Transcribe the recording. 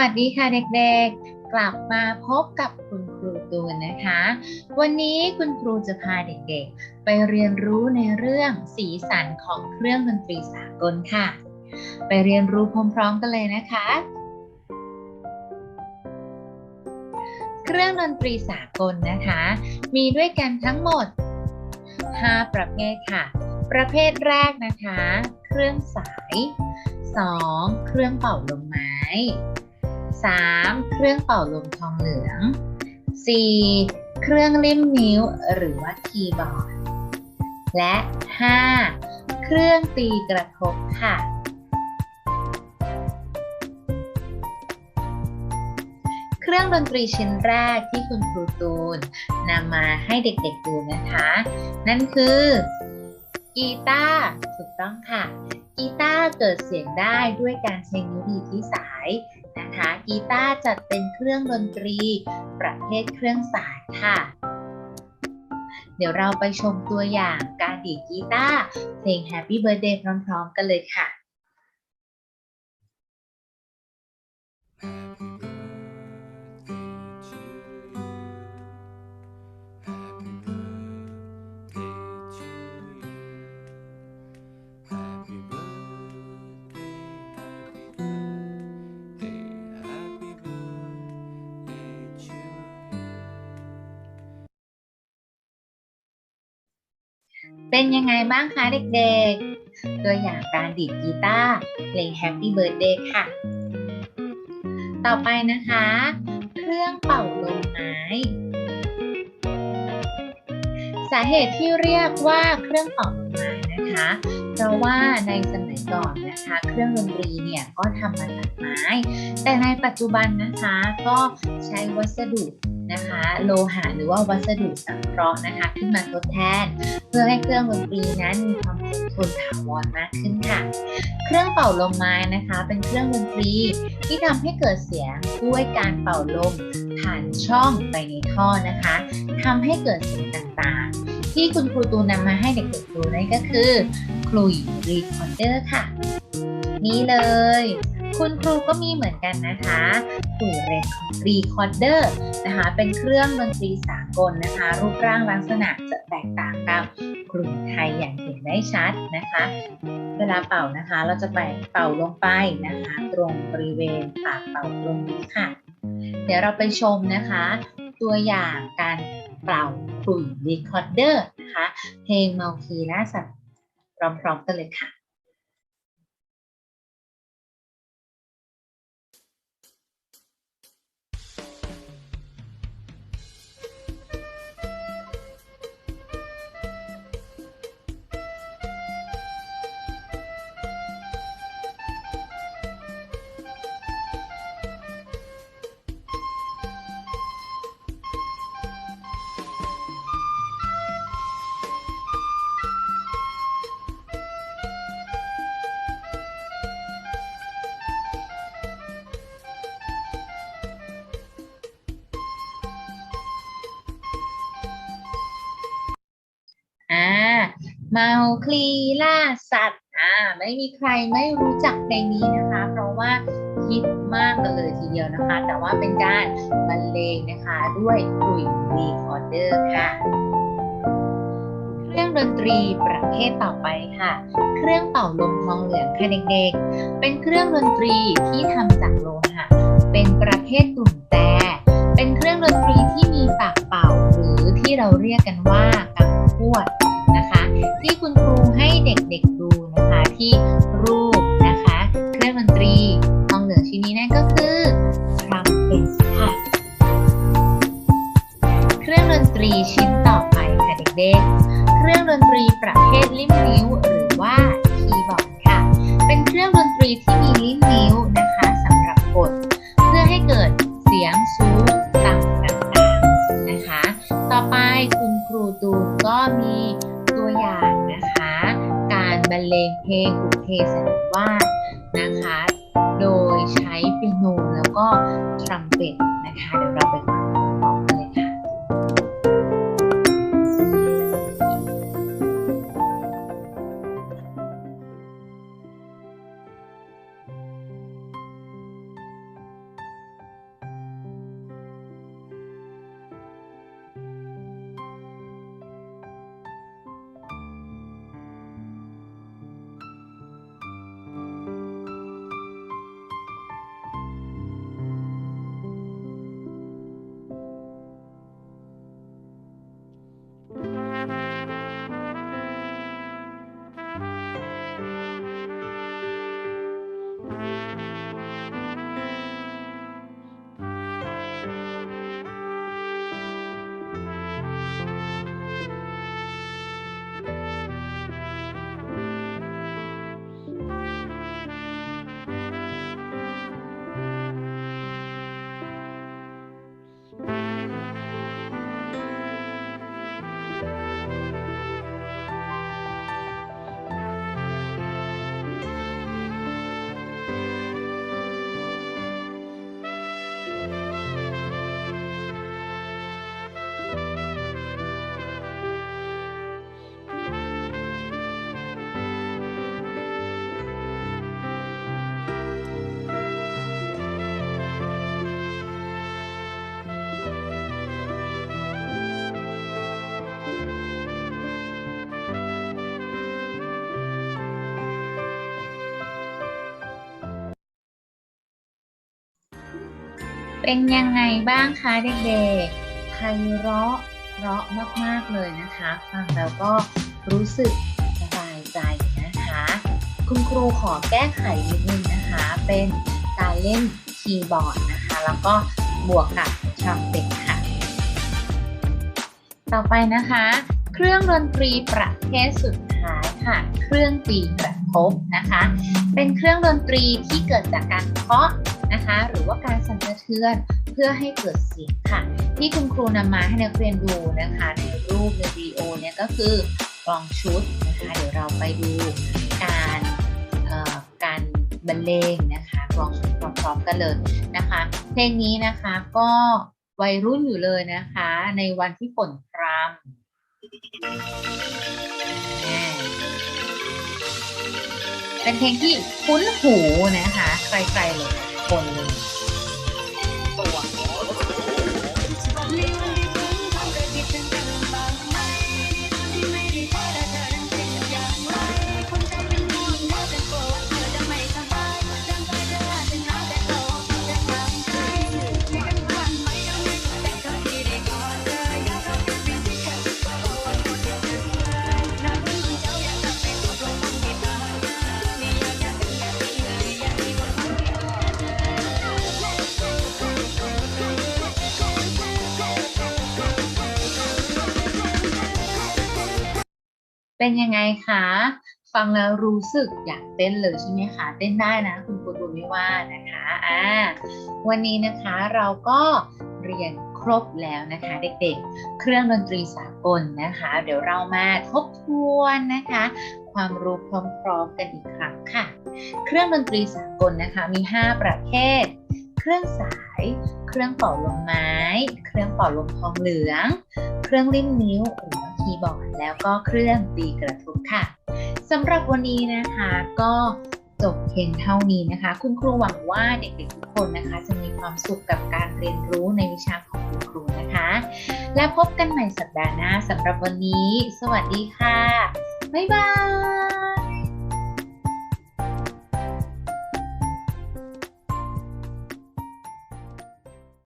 วัสดีค่ะเด็กๆ กลับมาพบกับคุณครูตูนนะคะ วันนี้คุณครูจะพาเด็กๆ ไปเรียนรู้ในเรื่องสีสันของเครื่องดนตรีสากลค่ะ ไปเรียนรู้พร้อมๆกันเลยนะคะ เครื่องดนตรีสากลนะคะ มีด้วยกันทั้งหมด 5 ประเภทค่ะ ประเภทแรกนะคะ เครื่องสาย 2. เครื่องเป่าลมไม้ 3. เครื่องเป่าลมทองเหลือง 4. เครื่องเล่มนิ้วหรือว่าคีย์บอร์ด และ 5. เครื่องตีกระทบค่ะ เครื่องดนตรีชิ้นแรกที่คุณครูตูนนำมาให้เด็กๆดูนะคะ นั่นคือกีตาร์ถูกต้องค่ะ กีตาร์เกิดเสียงได้ด้วยการใช้นิ้วดีที่สาย นะคะกีตาร์จัดเป็นเครื่องดนตรี ประเภทเครื่องสายค่ะ เดี๋ยวเราไปชมตัวอย่างการดีดกีตาร์เพลง Happy Birthday พร้อม ๆ กันเลยค่ะ เป็นยังไงบ้างคะเด็กๆ ตัวอย่างการดีดกีตาร์เพลง Happy Birthday ค่ะ ต่อไปนะคะ เครื่องเป่าลมไม้ สาเหตุที่เรียกว่าเครื่องเป่าลมไม้นะคะ เพราะว่าในสมัยก่อนนะคะ เครื่องดนตรีเนี่ยก็ทำมาจากไม้ แต่ในปัจจุบันนะคะก็ใช้วัสดุ นะคะ โลหะหรือว่าวัสดุสังเคราะห์นะคะขึ้นมาทดแทน เพื่อให้เครื่องดนตรีนั้นมีความคงทนถาวรมากขึ้นค่ะ เครื่องเป่าลมไม้นะคะ เป็นเครื่องดนตรีที่ทำให้เกิดเสียงด้วยการเป่าลมผ่านช่องไปในท่อนะคะทำให้เกิดเสียงต่างๆ ที่คุณครูตูนนำมาให้เด็กๆดูนั่นก็คือคลุยรีคอร์เดอร์ค่ะ นี่เลย คุณครูก็มีเหมือนกันนะคะคลุยรีคอร์เดอร์นะคะเป็นเครื่องดนตรีสากลนะคะ รูปร่างลักษณะจะแตกต่างกับกลุ่มไทยอย่างเห็นได้ชัดนะคะ เวลาเป่านะคะเราจะไปเป่าลงไปนะคะ ตรงบริเวณปากเป่าตรงนี้ค่ะ เดี๋ยวเราไปชมนะคะ ตัวอย่างการเป่าคลุยรีคอร์เดอร์นะคะ เพลงเมาคีล่าสัตว์พร้อมๆกันเลยค่ะ เมาคลีล่าสัตว์อ่าไม่มีใครไม่รู้จักเพลงนี้นะคะ เพราะว่าฮิตมากกันเลยทีเดียวนะคะ แต่ว่าเป็นการบรรเลงนะคะด้วยกลุ่ยรีคอร์เดอร์ค่ะ เครื่องดนตรีประเภทต่อไปค่ะ เครื่องเป่าลมทองเหลืองค่ะเด็กๆ เป็นเครื่องดนตรีที่ทำจากโลหะเป็นประเภทกลุ่มแต่เป็นเครื่องดนตรีที่มีปากเป่าหรือที่เราเรียกกันว่ากังพวด ที่คุณครูให้เด็กๆดูนะคะที่ ทรัมเป็ตนะคะเดี๋ยวเราไปฟัง เป็นยังไงบ้างคะเด็กๆไพเราะเพราะมากๆเลยนะคะ ฟังแล้วก็รู้สึกสบายใจนะคะ คุณครูขอแก้ไขนิดนึงนะคะ เป็นการเล่นคีย์บอร์ดนะคะ แล้วก็บวกกับทรัมเป็ตค่ะ ต่อไปนะคะ เครื่องดนตรีประเภทสุดท้ายค่ะ เครื่องตีกระทบนะคะ เป็นเครื่องดนตรีที่เกิดจากการเคาะ นะคะ หรือว่าการสั่นสะเทือนเพื่อให้เกิดเสียงค่ะ ที่คุณครูนำมาให้นักเรียนดูนะคะ ในรูปในวิดีโอเนี่ยก็คือกลองชุดนะคะเดี๋ยวเราไปดูการเอ่อการบรรเลงนะคะกลองชุดพร้อมๆกันเลยนะคะเพลงนี้นะคะก็วัยรุ่นอยู่เลยนะคะ ในวันที่ฝนพรำเป็นเพลงที่คุ้นหูนะคะใครๆเลย คนห เป็นยังไงคะฟังแล้วรู้สึกอยากเต้นเลยใช่ไหมคะเต้นได้นะ คุณครูดูไม่ว่านะคะอ่าวันนี้นะคะเราก็เรียนครบแล้วนะคะเด็กๆ เครื่องดนตรีสากลนะคะ เดี๋ยวเรามาทบทวนนะคะ ความรู้พร้อมๆกันอีกครั้งค่ะ เครื่องดนตรีสากลนะคะมี 5 ประเภท เครื่องสาย เครื่องเป่าลมไม้ เครื่องเป่าลมทองเหลือง เครื่องริมนิ้วหรือ คีย์บอร์ด แล้วก็เครื่องตีกระทุกค่ะสำหรับวันนี้นะคะก็จบเพียงเท่านี้นะคะ คุณครูหวังว่าเด็กๆทุกคนนะคะ จะมีความสุขกับการเรียนรู้ในวิชาของคุณครูนะคะ และพบกันใหม่สัปดาห์หน้าสำหรับวันนี้ สวัสดีค่ะ บ๊ายบาย